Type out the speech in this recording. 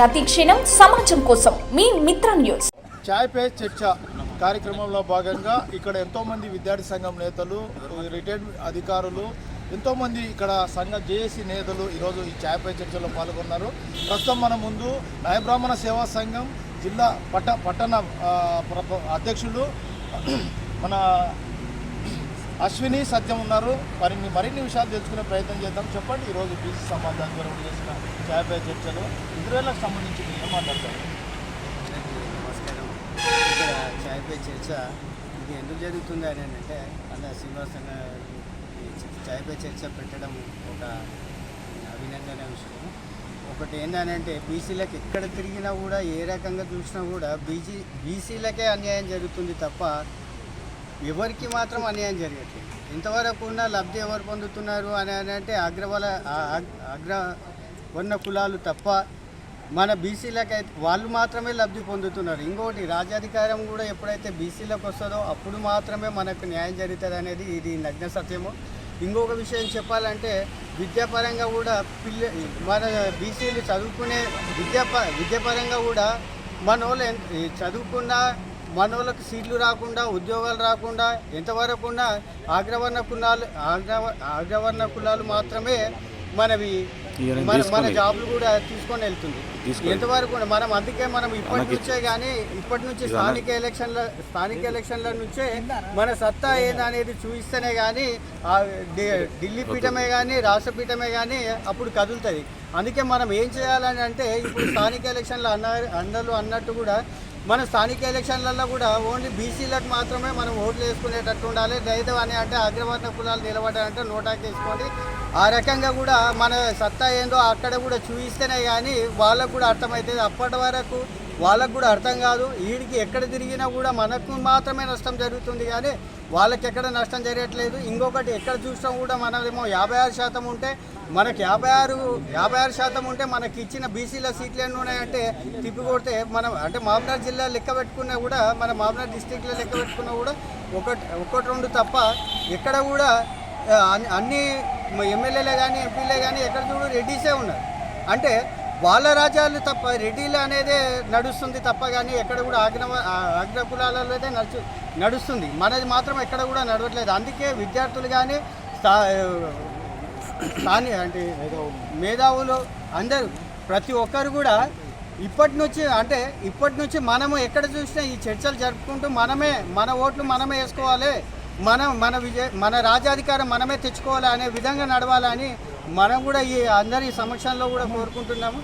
ప్రతిక్షణం సమాజం కోసం మీ మిత్ర న్యూస్. చాయ్ పే చర్చ కార్యక్రమంలో భాగంగా ఇక్కడ ఎంతోమంది విద్యార్థి సంఘం నేతలు రిటైర్డ్ అధికారులు ఎంతోమంది ఇక్కడ సంఘ జేఏసీ నేతలు ఈరోజు ఈ చాయ్ పే చర్చలో పాల్గొన్నారు. ప్రస్తుతం మన ముందు నాయబ్రాహ్మణ సేవా సంఘం జిల్లా పట్ట పట్టణ ఆ, అధ్యక్షులు మన అశ్విని సత్యం ఉన్నారు. మరిన్ని మరిన్ని విషయాలు తెలుసుకునే ప్రయత్నం చేద్దాం. చెప్పండి. ఈరోజు బీసీ సంబంధాల గురించి చేసిన చాయ్ చర్చలు చర్చలో ఇజ్రాయల్కి సంబంధించి మీరు ఏం మాట్లాడతారు? నమస్కారం. ఇక్కడ చాయ్ పే చర్చ ఇది ఎందుకు జరుగుతుంది అని అంటే అలా శ్రీనివాసన్ ఈ చాయ్ పే చర్చ పెట్టడం ఒక అభినందన విషయం. ఒకటి ఏంటంటే బీసీలకు ఎక్కడ తిరిగినా కూడా ఏ రకంగా చూసినా కూడా బీసీ బీసీలకే అన్యాయం జరుగుతుంది తప్ప ఎవరికి మాత్రం అన్యాయం జరగట్లేదు. ఇంతవరకు ఉన్న లబ్ధి ఎవరు పొందుతున్నారు అని అంటే అగ్రవల అగ్ర ఉన్న కులాలు తప్ప మన బీసీలకైతే వాళ్ళు మాత్రమే లబ్ధి పొందుతున్నారు. ఇంకోటి రాజ్యాధికారం కూడా ఎప్పుడైతే బీసీలకు వస్తుందో అప్పుడు మాత్రమే మనకు న్యాయం జరుగుతుంది అనేది ఇది నగ్న సత్యము. ఇంకొక విషయం చెప్పాలంటే విద్యాపరంగా కూడా పిల్ల మన బీసీలు చదువుకునే విద్యాప విద్యాపరంగా కూడా మన వాళ్ళు చదువుకున్న మన వాళ్ళకి సీట్లు రాకుండా ఉద్యోగాలు రాకుండా ఎంతవరకు ఉన్న అగ్రవర్ణ కులాలు అగ్రవ అగ్రవర్ణ కులాలు మాత్రమే మనవి మన మన జాబ్లు కూడా తీసుకొని వెళ్తుంది. ఎంతవరకు మనం అందుకే మనం ఇప్పటి నుంచే కానీ ఇప్పటి నుంచి స్థానిక ఎలక్షన్ల స్థానిక ఎలక్షన్ల నుంచే మన సత్తా ఏందనేది చూపిస్తేనే కానీ ఢిల్లీ పీఠమే కానీ రాష్ట్ర పీఠమే కానీ అప్పుడు కదులుతుంది. అందుకే మనం ఏం చేయాలని అంటే ఇప్పుడు స్థానిక ఎలక్షన్లు అన్న అందరూ అన్నట్టు కూడా మన స్థానిక ఎలక్షన్లలో కూడా ఓన్లీ బీసీలకు మాత్రమే మనం ఓట్లు వేసుకునేటట్టు ఉండాలి. లేదు అని అంటే అగ్రవర్ణ కులాలు నిలబడాలంటే నోటాకి వేసుకోండి ఆ రకంగా కూడా మన సత్తా ఏందో అక్కడ కూడా చూపిస్తేనే కానీ వాళ్ళకు కూడా అర్థమవుతుంది అప్పటి వరకు వాళ్ళకు కూడా అర్థం కాదు. వీడికి ఎక్కడ తిరిగినా కూడా మనకు మాత్రమే నష్టం జరుగుతుంది కానీ వాళ్ళకి ఎక్కడ నష్టం జరగట్లేదు. ఇంకొకటి ఎక్కడ చూసినా కూడా మనదేమో యాభై ఆరు శాతం ఉంటే మనకి యాభై ఆరు యాభై ఆరు శాతం ఉంటే మనకి ఇచ్చిన బీసీల సీట్లు ఎన్ని ఉన్నాయంటే తిప్పి కొడితే మనం అంటే మామనార్ జిల్లా లెక్క పెట్టుకున్నా కూడా మన మామనార్ డిస్టిక్లో లెక్క పెట్టుకున్నా కూడా ఒకటి ఒకటి రెండు తప్ప ఎక్కడ కూడా అన్ని- అన్ని ఎమ్మెల్యేలే కానీ ఎంపీలే కానీ ఎక్కడ చూడు రెడ్డిసే ఉన్నారు. అంటే వాళ్ళ రాజ్యాలు తప్ప రెడ్డిలు అనేదే నడుస్తుంది తప్ప కానీ ఎక్కడ కూడా ఆగ్ర ఆగ్న కులాలలోనే నడుచు నడుస్తుంది. మనది మాత్రం ఎక్కడ కూడా నడవట్లేదు. అందుకే విద్యార్థులు కానీ స్థా స్థానిక అంటే మేధావులు అందరూ ప్రతి ఒక్కరు కూడా ఇప్పటి నుంచి అంటే ఇప్పటి నుంచి మనము ఎక్కడ చూసినా ఈ చర్చలు జరుపుకుంటూ మనమే మన ఓట్లు మనమే వేసుకోవాలి. మనం మన విజయ మన రాజ్యాధికారం మనమే తెచ్చుకోవాలి అనే విధంగా నడవాలని మనం కూడా ఈ అందరి సమక్షంలో కూడా కోరుకుంటున్నాము.